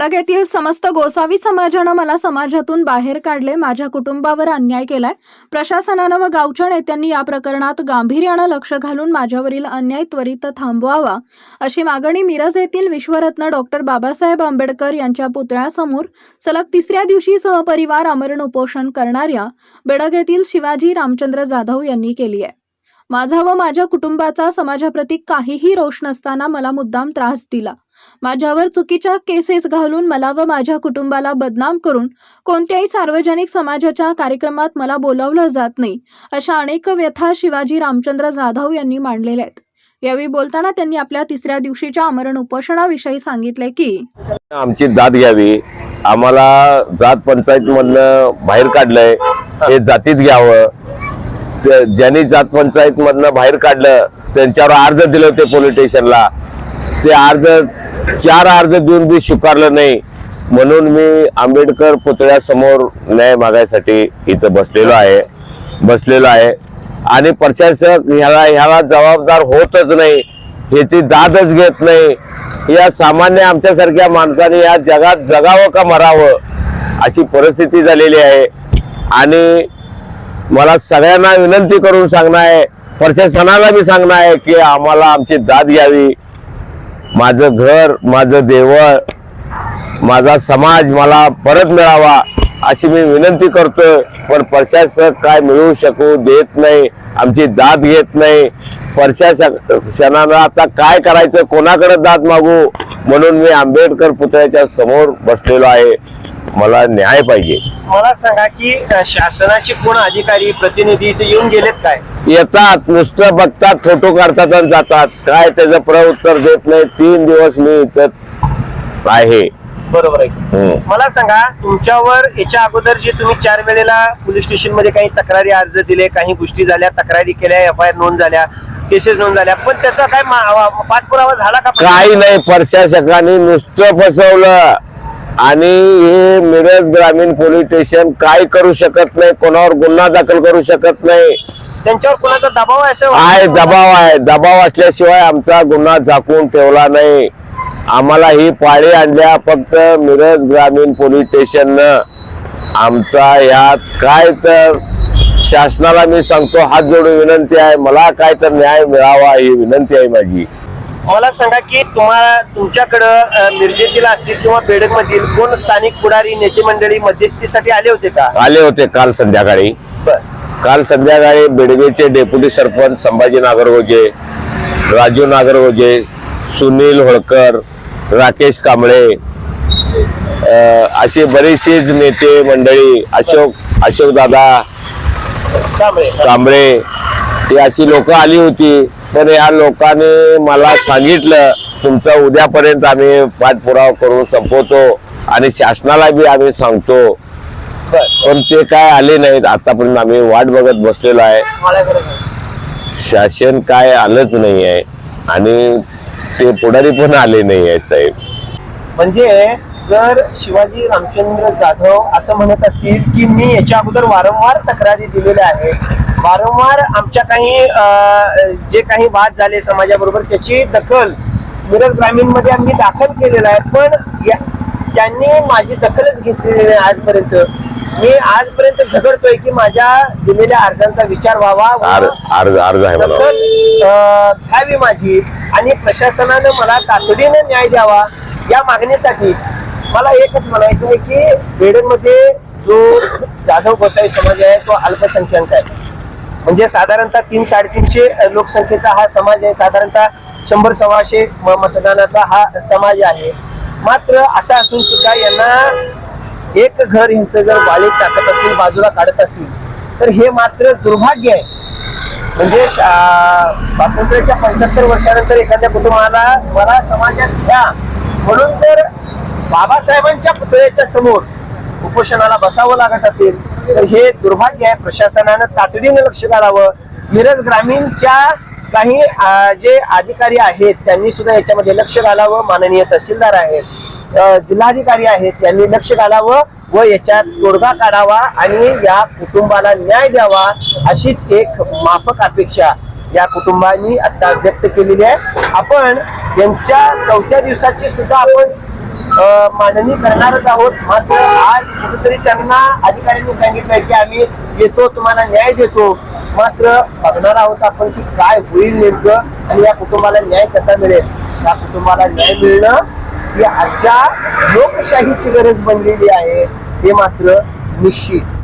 बेडग येथील समस्त गोसावी समाजानं मला समाजातून बाहेर काढले माझ्या कुटुंबावर अन्याय केलाय. प्रशासनानं व गावच्या नेत्यांनी या प्रकरणात गांभीर्यानं लक्ष घालून माझ्यावरील अन्याय त्वरित थांबवावा अशी मागणी मिरज येथील विश्वरत्न डॉक्टर बाबासाहेब आंबेडकर यांच्या पुतळ्यासमोर सलग तिसऱ्या दिवशी सहपरिवार अमरण उपोषण करणाऱ्या बेडग येथील शिवाजी रामचंद्र जाधव यांनी केली आहे. माझा व माझ्या कुटुंबाचा समाजाप्रती काहीही रोष नसताना मला मुद्दाम त्रास दिला. माझ्यावर चुकीच्या केसेस घालून मला व माझ्या कुटुंबाला बदनाम करून कोणत्याही सार्वजनिक समाजाच्या कार्यक्रमात मला बोलावलं जात नाही अशा अनेक व्यथा शिवाजी रामचंद्र जाधव यांनी मांडलेल्या आहेत. यावेळी बोलताना त्यांनी आपल्या तिसऱ्या दिवशीच्या अमरण उपोषणाविषयी सांगितले की आमची दाद घ्यावी. आम्हाला जात पंचायत मधनं बाहेर काढलंय. हे जातीत घ्यावं. ज्यांनी जात पंचायत मधनं बाहेर काढलं त्यांच्यावर अर्ज दिले होते पोलीस स्टेशनला ते अर्ज चार अर्ज देऊन बी स्वीकारलं नाही. म्हणून मी आंबेडकर पुतळ्यासमोर न्याय मागायसाठी इथं बसलेलो आहे. बसलेलो आहे. आणि प्रशासक ह्याला ह्याला जबाबदार होतच नाही. ह्याची दादच घेत नाही. या सामान्य आमच्यासारख्या माणसाने या जगात जगावं का मरावं अशी परिस्थिती झालेली आहे. आणि मला सगळ्यांना विनंती करून सांगणं आहे. प्रशासनाला बी सांगणं आहे की आम्हाला आमची दाद घ्यावी. माझं घर माझं देवळ माझा समाज मला परत मिळावा अशी मी विनंती करतोय. पण प्रशासक काय मिळवू शकू देत नाही आमची दाद घेत नाही. प्रशासनानं आता काय करायचं? कोणाकडे दाद मागू? म्हणून मी आंबेडकर पुतळ्याच्या समोर बसलेलो आहे. मला न्याय पाहिजे. मला सांगा की अ, शासनाचे कोण अधिकारी प्रतिनिधी इथे येऊन गेलेत काय? येतात नुसतं बघतात फोटो काढतात आणि जातात. काय त्याचं प्रउत्तर देत नाही. तीन दिवस मी इथं आहे. बरोबर आहे. हम्म. मला सांगा तुमच्यावर याच्या अगोदर जे तुम्ही चार वेळेला पोलीस स्टेशनमध्ये काही तक्रारी अर्ज दिले काही गोष्टी झाल्या तक्रारी केल्या एफ आय आर नोंद झाल्या केसेस नोंद झाल्या पण त्याचा काय मा- पाठपुरावा झाला का? काही नाही प्रशासकाने नुसतं फसवलं. आणि हे मिरज ग्रामीण पोलीस स्टेशन काय करू शकत नाही कोणावर गुन्हा दाखल करू शकत नाही. त्यांच्यावर कोणाचा दबाव आहे असं आहे? दबाव आहे. दबाव असल्याशिवाय आमचा गुन्हा झाकून ठेवला नाही. आम्हाला ही पाळी आणल्या फक्त मिरज ग्रामीण पोलीस स्टेशननं. आमचा यात काय तर शासनाला मी सांगतो हात जोडून विनंती आहे. मला काय तर न्याय मिळावा ही विनंती आहे माझी. मला सांगा की तुम्हाला तुमच्याकडं मिरजेतील असतील किंवा बेडक मधील कोण स्थानिक पुढारी नेते मंडळी मध्यस्थीसाठी आले होते का? आले होते काल संध्याकाळी. बर. काल संध्याकाळी बेडगेचे डेप्युटी सरपंच संभाजी नागरगोजे राजू नागरगोजे सुनील होळकर राकेश कांबळे असे बरेचसेच नेते मंडळी अशोक अशोक दादा कांबळे. कांबळे ही अशी लोक आली होती. पण या लोकांनी मला सांगितलं तुमचं उद्यापर्यंत आम्ही पाठपुरावा करून संपवतो आणि शासनाला बी आम्ही सांगतो पण ते काय आले नाहीत आतापर्यंत आम्ही वाट बघत बसलेलो आहे आहे. शासन काय आलंच नाही आहे आणि ते पुढारी पण आले नाही आहे साहेब म्हणजे जर शिवाजी रामचंद्र जाधव असं म्हणत असतील की मी याच्या अगोदर वारंवार तक्रारी दिलेल्या आहेत वारंवार आमच्या काही जे काही वाद झाले समाजाबरोबर त्याची दखल मिरज ग्रामीणमध्ये आम्ही दाखल केलेला आहे. पण या- त्यांनी माझी दखलच घेतलेली नाही आजपर्यंत. मी आजपर्यंत झगडतोय की माझ्या दिलेल्या अर्जांचा विचार व्हावा घ्यावी माझी आणि प्रशासनानं मला तातडीने न्याय द्यावा. या मागणीसाठी मला एकच म्हणायचं आहे की बेडमध्ये जो जाधव गोसाई समाज आहे तो अल्पसंख्याक आहे. म्हणजे साधारणतः तीन साडेतीनशे लोकसंख्येचा हा समाज आहे. साधारणतः शंभर सव्वाशे मतदानाचा हा समाज आहे. मात्र असं असून सुद्धा यांना एक घर यांचं जर वाळीत टाकत असतील बाजूला काढत असतील तर हे मात्र दुर्भाग्य आहे. म्हणजे स्वातंत्र्याच्या पंच्याहत्तर वर्षानंतर एखाद्या कुटुंबाला मला समाजात घ्या. म्हणून जर बाबासाहेबांच्या पुतळ्याच्या समोर उपोषणाला बसावं लागत असेल तर हे दुर्भाग्य आहे. प्रशासनानं तातडीनं लक्ष घालावं. मिरज ग्रामीणच्या काही जे अधिकारी आहेत त्यांनी सुद्धा याच्यामध्ये लक्ष घालावं. माननीय तहसीलदार आहेत जिल्हाधिकारी आहेत यांनी लक्ष घालावं व याच्यात तोडगा काढावा आणि या कुटुंबाला न्याय द्यावा अशीच एक माफक अपेक्षा या कुटुंबांनी आता व्यक्त केलेली आहे. आपण यांच्या चौथ्या दिवसाची सुद्धा आपण मांडणी करणारच आहोत. मात्र आज कुठेतरी त्यांना अधिकाऱ्यांनी सांगितलंय की आम्ही येतो तुम्हाला न्याय देतो. मात्र बघणार आहोत आपण की काय होईल नेमकं आणि या कुटुंबाला न्याय कसा मिळेल. या कुटुंबाला न्याय मिळणं ही आजच्या लोकशाहीची गरज बनलेली आहे. हे मात्र निश्चित.